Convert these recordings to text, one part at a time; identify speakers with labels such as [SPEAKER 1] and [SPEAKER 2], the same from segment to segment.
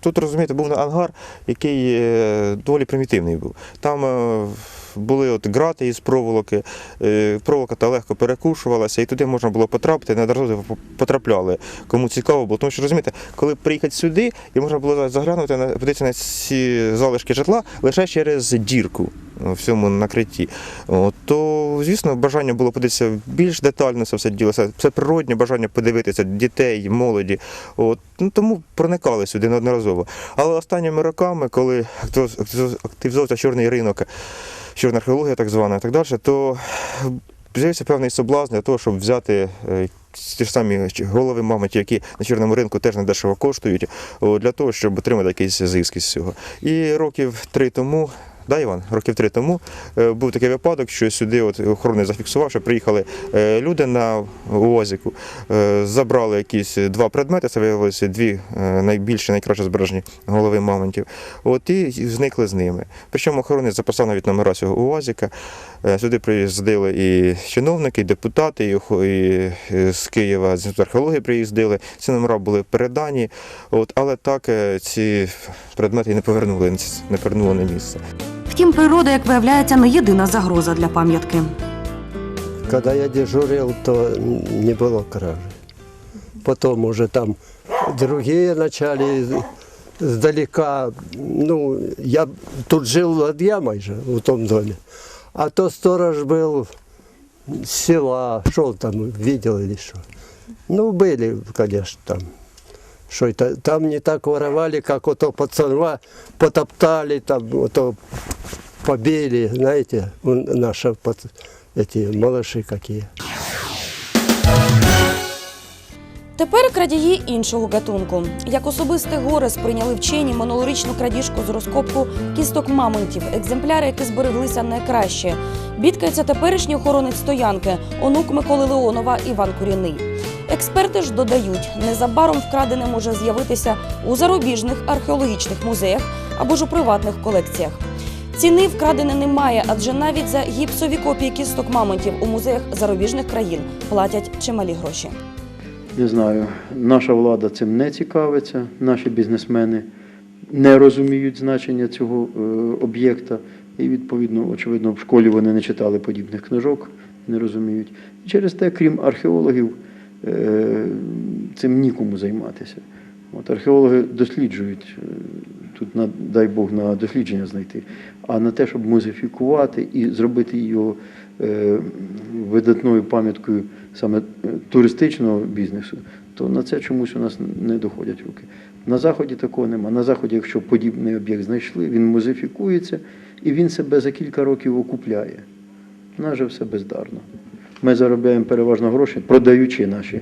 [SPEAKER 1] Тут, розумієте, був ангар, який е, доволі примітивний був. Там е, були от грати із проволоки, е, проволока та легко перекушувалася, і туди можна було потрапити, неодноразово потрапляли, кому цікаво було. Тому що розумієте, коли приїхати сюди, і можна було заглянути на на ці залишки житла лише через дірку в цьому накритті. То, звісно, бажання було подивитися більш детально це все діло. Це, природне бажання подивитися дітей, молоді. От, ну, тому проникали сюди неодноразово. Але останніми роками, коли актив- актив- активізувався чорний ринок, чорна археологія так звана і так далі, то з'явився певний соблазн для того, щоб взяти е, ті ж самі голови мамонтів, які на чорному ринку теж недешево коштують, для того, щоб отримати якийсь зиск із цього. І років три тому. Да, Іван, років три тому е, був такий випадок, що сюди от охорони зафіксував, що приїхали е, люди на УАЗіку, е, забрали якісь два предмети, це виявилося дві найбільші, найкраще збережені голови мамонтів. От і зникли з ними. Причому охоронець записав навіть номера цього УАЗіка. Сюди приїздили і чиновники, і депутати, і, і з Києва з археології приїздили. Ці номера були передані, от, але так ці предмети не повернули, не повернули на місце.
[SPEAKER 2] Втім, природа, як виявляється, не єдина загроза для пам'ятки.
[SPEAKER 3] Когда я дежурил, то не было кражи. Потом уже там другие начали сдалека. Ну, я тут жил над ямой же, в том доме. А то сторож был с села, шел там, видел или что. Ну, были, конечно, там. Что это, там не так воровали, как вот то пацанва потоптали, там, вот то побили, знаете, вон наши пац- эти малыши какие.
[SPEAKER 4] Тепер крадії іншого гатунку. Як особисте горе сприйняли вчені минулорічну крадіжку з розкопку кісток мамонтів, екземпляри, які збереглися найкраще. Бідкається теперішній охоронець стоянки, онук Миколи Леонова Іван Куріний. Експерти ж додають, незабаром вкрадене може з'явитися у зарубіжних археологічних музеях або ж у приватних колекціях. Ціни вкрадене немає, адже навіть за гіпсові копії кісток мамонтів у музеях зарубіжних країн платять чималі гроші.
[SPEAKER 5] Не знаю, наша влада цим не цікавиться, наші бізнесмени не розуміють значення цього е, об'єкта. І, відповідно, очевидно, в школі вони не читали подібних книжок, не розуміють. Через те, крім археологів, цим нікому займатися. От археологи досліджують, е, тут, дай Бог, на дослідження знайти, а на те, щоб музифікувати і зробити його е, видатною пам'яткою саме е, туристичного бізнесу, то на це чомусь у нас не доходять руки. На Заході такого нема. На Заході, якщо подібний об'єкт знайшли, він музифікується і він себе за кілька років окупляє. У нас же все бездарно. Ми заробляємо переважно гроші, продаючи наші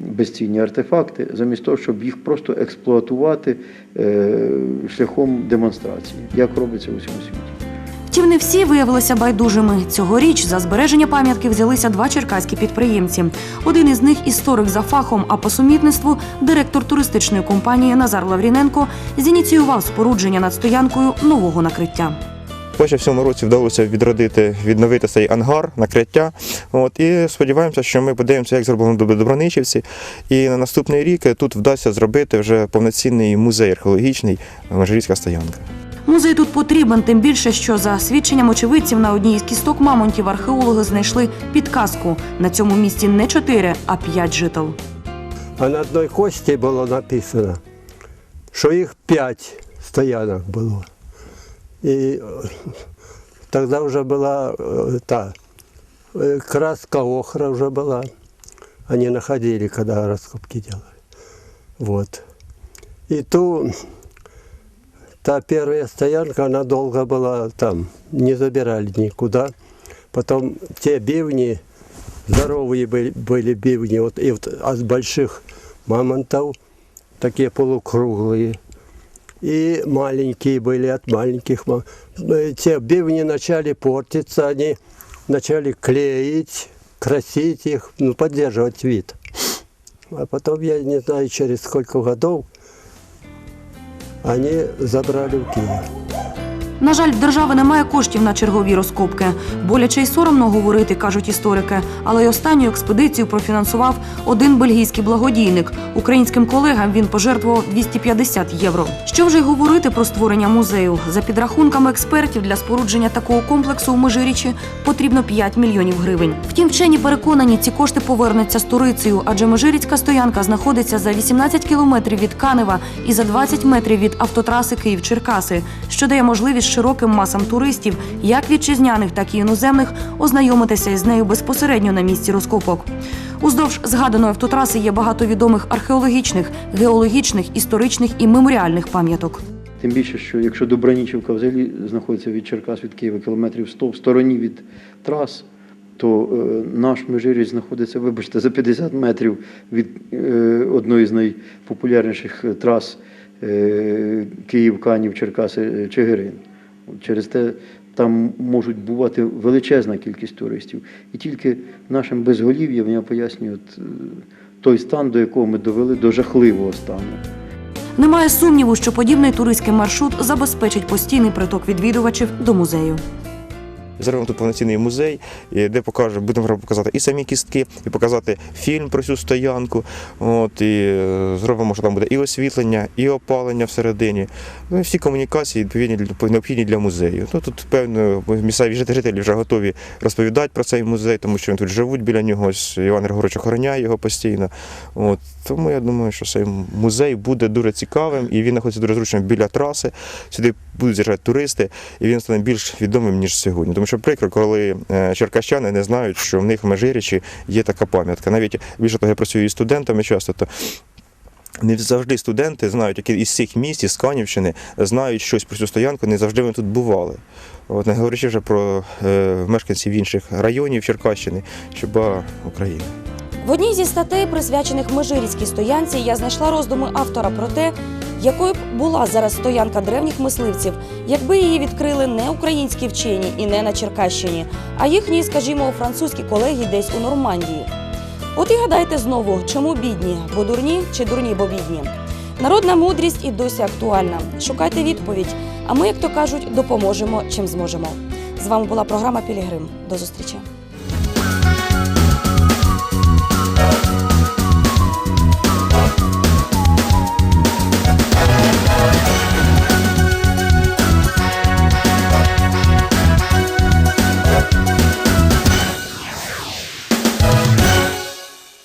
[SPEAKER 5] безцінні артефакти, замість того, щоб їх просто експлуатувати е, шляхом демонстрації, як робиться у всьому світі.
[SPEAKER 2] Втім, не всі виявилися байдужими. Цьогоріч за збереження пам'ятки взялися два черкаські підприємці. Один із них історик за фахом, а по сумітництву директор туристичної компанії Назар Лавріненко зініціював спорудження над стоянкою нового накриття.
[SPEAKER 1] Ось в цьому році вдалося відродити, відновити цей ангар, накриття. От, і сподіваємося, що ми подивимося, як зроблено Доброничівці. І на наступний рік тут вдасться зробити вже повноцінний музей археологічний Межирівська стоянка.
[SPEAKER 2] Музей тут потрібен, тим більше, що за свідченням очевидців на одній із кісток мамонтів археологи знайшли підказку. На цьому місці не чотири, а п'ять жител.
[SPEAKER 3] А на одной кости было написано, что их пять стоянок было. И э, тогда уже была э, та э, краска охра уже была. Они находили, когда раскопки делали. Вот. И ту, та первая стоянка, она долго была там, не забирали никуда. Потом те бивни, здоровые были, были бивни, вот, и вот от больших мамонтов, такие полукруглые, и маленькие были от маленьких. ма- Те бивни начали портиться, они начали клеить, красить их, ну, поддерживать вид. А потом, я не знаю, через сколько годов они забрали в Киев.
[SPEAKER 2] На жаль, в держави немає коштів на чергові розкопки. Боляче й соромно говорити, кажуть історики. Але й останню експедицію профінансував один бельгійський благодійник. Українським колегам він пожертвував 250 євро. Що вже й говорити про створення музею? За підрахунками експертів, для спорудження такого комплексу у Межирічі потрібно 5 мільйонів гривень. Втім, вчені переконані, ці кошти повернуться сторицею, адже Межиріцька стоянка знаходиться за 18 кілометрів від Канева і за 20 метрів від автотраси Київ-Черкаси, що дає можливість широким масам туристів, як вітчизняних, так і іноземних, ознайомитися із нею безпосередньо на місці розкопок. Уздовж згаданої автотраси є багато відомих археологічних, геологічних, історичних і меморіальних пам'яток.
[SPEAKER 5] Тим більше, що якщо Добранічівка взагалі знаходиться від Черкас від Києва кілометрів 100 в стороні від трас, то е, наш межиріч знаходиться, вибачте, за 50 метрів від е, одної з найпопулярніших трас е, Київ, Канів, Черкаси, Чигирин. Через те там можуть бувати величезна кількість туристів. І тільки нашим безголів'ям я пояснюю е, той стан, до якого ми довели, до жахливого стану.
[SPEAKER 2] Немає сумніву, що подібний туристський маршрут забезпечить постійний приток відвідувачів до музею.
[SPEAKER 1] Зробимо тут повноцінний музей, де покаже, будемо показати і самі кістки, і показати фільм про цю стоянку. От, і е, зробимо, що там буде і освітлення, і опалення всередині. Ну, і всі комунікації відповідні необхідні для музею. Ну, тут, певно, місцеві жителі вже готові розповідати про цей музей, тому що вони тут живуть біля нього. Іван Григорович охороняє його постійно. От, тому я думаю, що цей музей буде дуже цікавим і він знаходиться дуже зручно біля траси. Сюди будуть з'їжджати туристи, і він стане більш відомим, ніж сьогодні. Тому що прикро, коли е, черкащани не знають, що в них в Межирічі є така пам'ятка. Навіть більше того, я працюю із студентами часто, то не завжди студенти знають, які із цих міст, із Канівщини, знають щось про цю стоянку, не завжди вони тут бували. От, не говорячи вже про е, мешканців інших районів Черкащини чи ба України.
[SPEAKER 4] В одній зі статей, присвячених Межиріцькій стоянці, я знайшла роздуми автора про те, якою б була зараз стоянка древніх мисливців, якби її відкрили не українські вчені і не на Черкащині, а їхні, скажімо, французькі колеги десь у Нормандії. От і гадайте знову, чому бідні, бо дурні чи дурні, бо бідні. Народна мудрість і досі актуальна. Шукайте відповідь. А ми, як то кажуть, допоможемо чим зможемо. З вами була програма Пілігрим. До зустрічі.